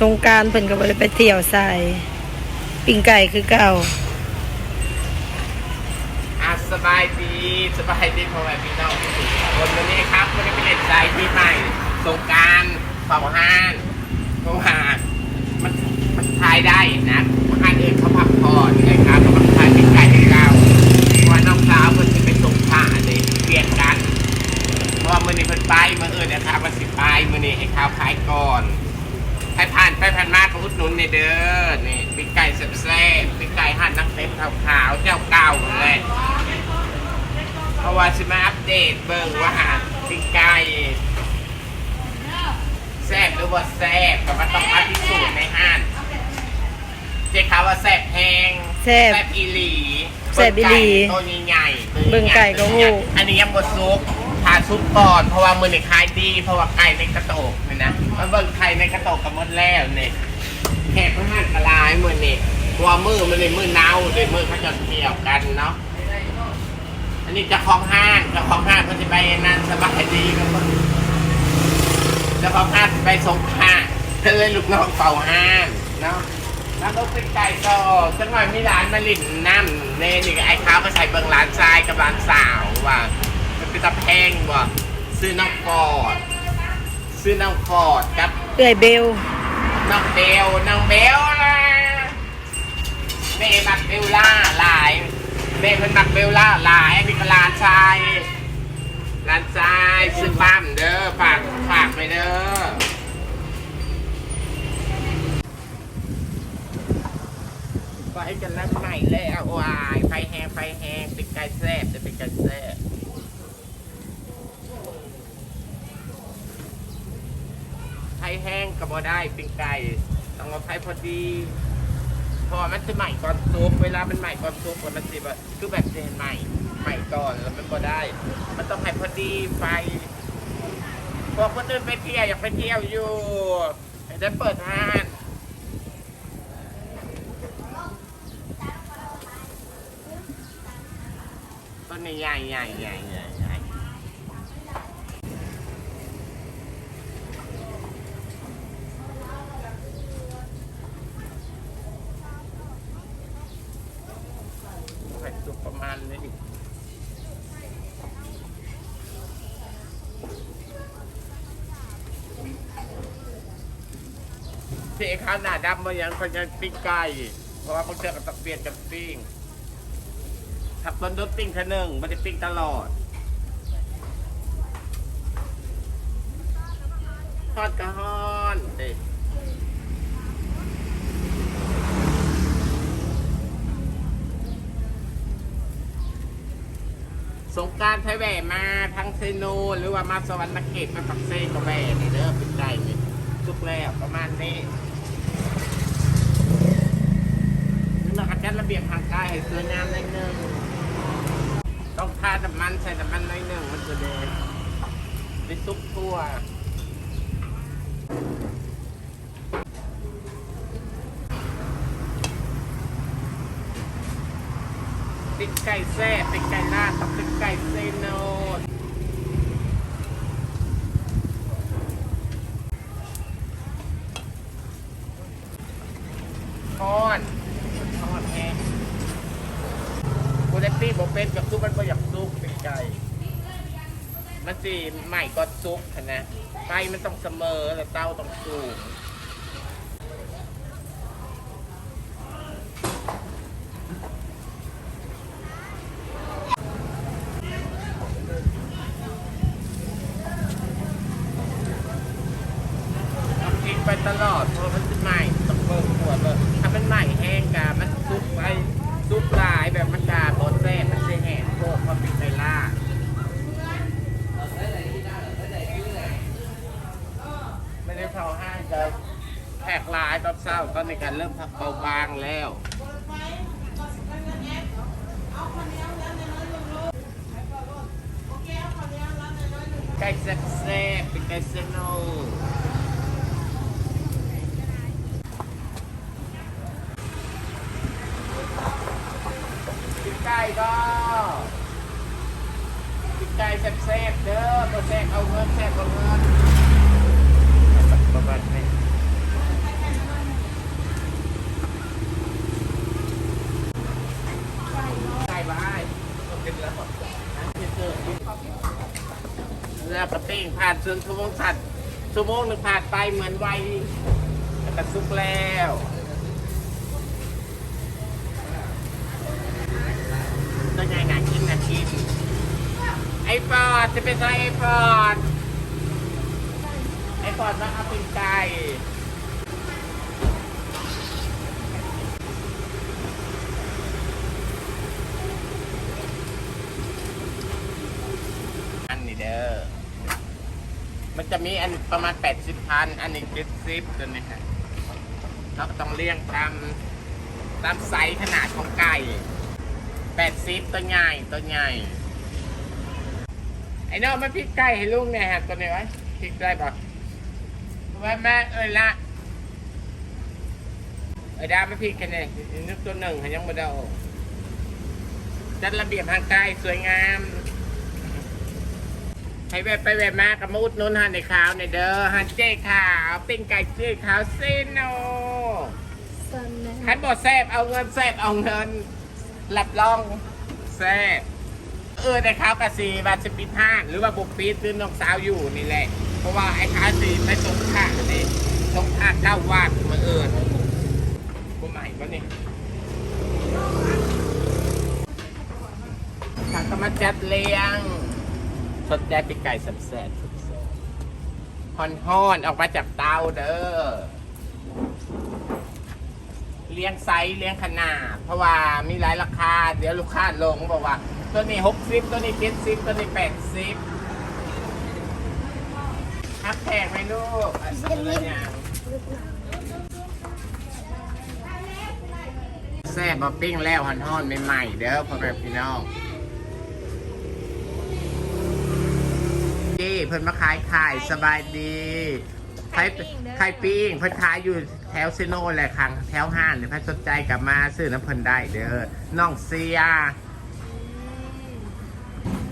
สงการเพิ่นก็บ่ได้ไปเที่ยวใส่ปิ้งไก่คือเก่าอะสบายดีสบายดีพ่อแม่พี่น้องทุกคนวันนี้ครับวันนี้เป็นเล่นใจที่ใหม่สงการเป่าห้านเพราะว่ามันมันทายได้นะ ขาวๆเจ้าเก่าเลยเพราะว่าสิมาอัปเดตเบิ่งว่าหาปิ้งไก่แซ่บหรือว่าแซ่บก็มันต้องมาพิสูจน์ในห้างเจ๊ขาวว่าแซ่บแพงแซ่บอีหลีแซ่บอีหลีตัวใหญ่ๆตัวใหญ่ๆเบิ่งไก่ก็ฮู้ อันนี้ยังบดซุปทาซุปก่อนเพราะว่ามือในขายดีเพราะว่าไก่ในกระโตกนี่นะมันเบิ่งไข่ในกระโตกกับหมดแล้วเนี่ยแขกพระหันกระลายมือนี่ ตัวมือมันเลยมือเน่าเลยมือเขาจะเกี่ยวกันเนาะ อันนี้เจะคลองห้างเจะคลองห้างเขาจะไปนั่นสบายดีครับผมเจะคลองห้างไปสงขลาก็เลยลูกน้องเป่าห้างเนาะแล้วก็เป็นไก่ต่อจังหวะมีร้านมาลิ่นน้ำเนนี่ก็ไอ้ข้าวก็ใส่เบิงร้านชายกับร้านสาวว่ามันเป็นตะแพงว่ะซื้อน้องกอดซื้อน้องกอดกับเอื้อยเบลน้องเบลน้องเบลนะเมย์มักเบลล่าหลายเมย์เพิ่นมักเบลล่าหลายอันนี้ก็ร้านชายร้านชายซื้อบ้ามเด้อฝากฝากไปเด้อไฟกันแล้วใหม่แล้ววายไฟแหงไฟแหงเป็นไก่แซ่บจะเป็นไก่แซ่บไฟแห้งก็บ่ได้เป็นไก่ต้องเอาไฟพอดี พอมันจะใหม่ก่อนซุปเวลามันใหม่ก่อนซุปมันสิแบบคือแบบเจนใหม่ใหม่ก่อนแล้วมันบ่ได้ มันต้องให้พอดีไฟพอคนอื่นไปเที่ยวอยากไปเที่ยวอยู่ให้ได้เปิดห้านต้นนี้ใหญ่ใหญ่ใหญ่ใหญ่ใหญ่ไฟสุกประมาณนี้ เสีข้าวหน้าดำมายังคนยังปิ้งไก่เพราะว่าพวกเธอก็ต้องเปลี่ยนกันปิ้งขับต้นรถปิ้งเท่านึงไม่ได้ปิ้งตลอดทอดกระห้อนเด็สงการไทยแหวมาทั้งเซโน หรือว่ามาสวรรค์เขตมาปักเซก็แหวนี่เด้อเป็นไก่นี่ทุกแล้วประมาณนี้เราก็จัดระเบียบทางกาย ให้สวยงามหน่อยหนึงต้องทาน้ำมันใส่น้ำมันหน่อยหนึงมันจะแดงไปซุปตัวติดไก่แซ่บติดไก่ลาดต้องติดไก่เซโนด ทอดทอดแห้งกูได้ปี้บอกเป็นกับซุปมันก็อยากซุปเป็นไก่ มันสิใหม่ ก็ซุกนะไฟมันต้องเสมอแล้วเต้าต้องสูงทิ้งไปตลอดเพราะมันจะใหม่ต้องเบิ่งขวดเลยถ้ามันใหม่แห้งกามันซุปไปซุปลายแบบมันกาบดแซ่บมันจะแห้งโคตรพอปิดไปล่า ไม่ได้เผาห้างจะแขกหลายตอนเศร้าตอนในการเริ่มพักเบาบางแล้วไก่แซ่บๆเป็นไก่เซโนปิ้งไก่ก็ปิ้งไก่แซ่บๆเด้อตัวแซ่บเอาเงินแซ่บเอาเงินประมาณนี้ ส่วนชั่วโมงสัตว์ชั่วโมงหนึ่งผ่านไปเหมือนไวแล้วก็สุกแล้วตัวใหญ่หนากินหนากินไอปอดจะเป็นไรไอปอดไอปอดมาเอาเป็นไก่อันนี้เด้อ มันจะมีอันประมาณ 80พันอันนี้เจ็ดสิบตัวนี้ฮะเราก็ต้องเลี้ยงตามตามไซส์ขนาดของไก่80ตัวใหญ่ตัวใหญ่ไอ้น้องมาพริกไก่ให้ลุงเนี่ยฮะตัวนี้ไว้พริกได้ปะแม่แม่เอ้ยละเอ้ยดาไม่พริกแค่นี้นึกตัวหนึ่งห้ยังไม่ได้ออกจัดระเบียบทางไกายสวยงาม ให้แวะไปแวะมากระมุดนุ่นหันในขาวในเด้อหันเจ๊ขาวปิ้งไก่เจ๊ขาวเซโนขันบอแซบเอาเงินแซบเอาเงินหลับรองแซบเออในขาวกะสีบาสปิดห้านหรือว่าบุกปีดหรือน้องสาวอยู่นี่แหละ เพราะว่าไอ้ขาวสีไปสงข้านี่สงข้าเก้าวาดมาเอิญกูใหม่ปะนี่ทางก็มาจัดเลี้ยง สนใจปีกไก่สับแสบฮอนฮอนออกมาจากเตาเด้อ เลี้ยงไซส์เลี้ยงขนาด เพราะว่ามีหลายราคา เดี๋ยวลูกค้าลงบอกว่า ตัวนี้หกสิบตัวนี้เจ็ดสิบตัวนี้แปดสิบฮักแพงไหมลูกอันนี้แซ่บมาปิ้งแล้วฮอนฮอนใหม่ๆเด้อพ่อแม่พี่น้อง ดีเพิ่นมาขายขายสบายดีไข่ไข่ปิ้งเพิ่นขายอยู่แถวเซโนแหละคังแถวห้านเนี่ยเพิ่นสนใจกลับมาซื้อน้ำเพิ่นได้เด้อน้องเซีย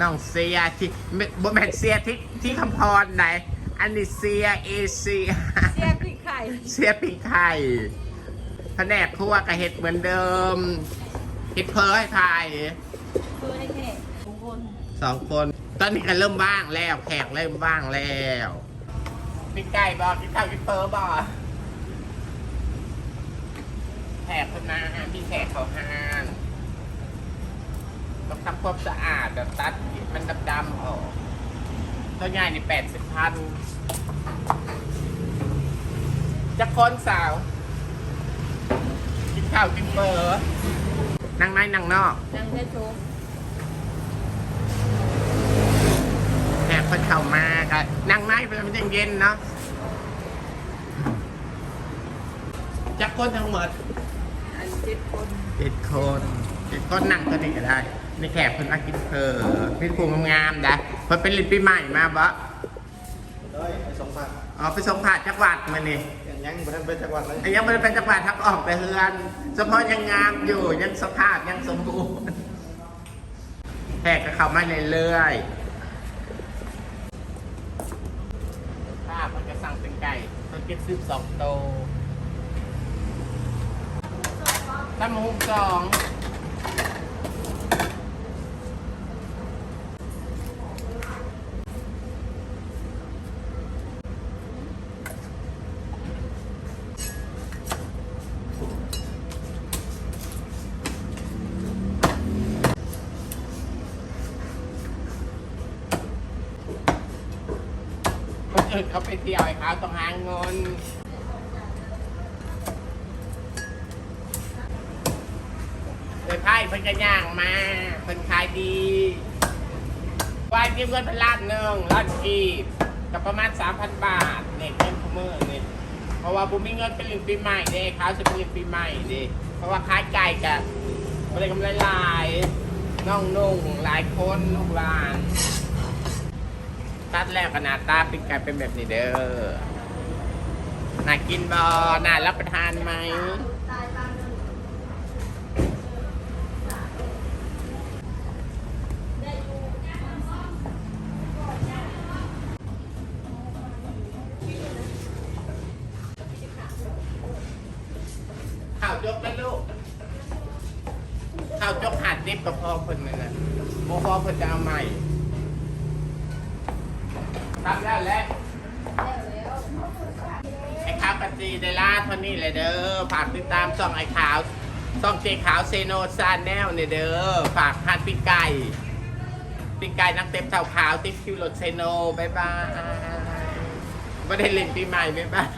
น้องเซียที่ไม่บ่แม่นเซียที่ที่คำพรไหนอันนี้เซียเอเชียเสียปีกไข่เสียปิ้งไข่แผนกครัวกับเห็ดเหมือนเดิมเห็ดเพอให้ทายคือในแค่ทุกคน สองคนตอนนี้ก็เริ่มบ้างแล้วแขกเริ่มบ้างแล้วมีไก่บอกกินข้าวกินเปอร์บอกแขกคนมาห้ามพี่แขกเขาห้านต้องทำความสะอาดแบบตัดมันดำๆออกตัวใหญ่นี่แปดสิบพันจะคนสาว กินข้าวกินเปอร์นั่งในนั่งนอกนางแค่โชว์ แขก คนเข้ามาก็นั่งในเป็นมันยังเย็นเนาะจักคนทั้งหมดอันเจ็ดคนเจ็ดคนเจ็ดคนนั่งก็ดีก็ได้ในแขกคนมากินเพอพี่ครูงามๆนะเพิ่นเป็นลินปีใหม่มาบ่ได้ไปสองพันอ๋อไปส่งผ่านจักรวัดมานี่ยังยังบ่ทันไปจังหวัดเลยแต่ยังไม่ได้เป็นจักรวัดทักออกไปเฮือนเฉพาะยังงามอยู่ยังสภาพยังสมบูรณ์แขกก็เข้ามาเรื่อยๆภาพมันจะ สั่งเป็นไก่ต้นเก็บซื้อสองโตตั้มหงสอง อื่นเขาไปเที่ยวไอ้เขาต้องหาเงินเลยไพ่เพิ่นก็ย่างมาเพิ่นขายดีวายเก็บเงินเป็นล้านหนึ่งล้านกีบกับประมาณ3,000บาทเนี่ยเงินพมือเนี่ยเพราะว่าผมมีเงินเป็นหลินปีใหม่เด้เขาจะเป็นหลินปีใหม่เด้เพราะว่าขายไก่กับอะไรกำไรหลายน้องนุ่งหลายคนลูกหลาน ตัดแล้วก็หน้าตาเป็นกลายเป็นแบบนี้เด้อน่ากินบอน่ารับประทานไหมข้าวยกแล้วลูกข้าวยกหัดดิบกับพ่อคนนึงนะโมพ่อเพิ่นจะเอาใหม่ ทำแล้วแหละไอ้ขาวกะจีได้ล่าเท่านี้เลยเด้อ ฝากติดตามช่องไอ้ขาวช่องเจขาวเซโนซานแนลเนี่ยเด้อ ฝากพันปีไก่ปีไก่นักเต็มเท่าขาวติ๊กคิวรถเซโนบายบายไม่ได้เล่นปีใหม่บายบาย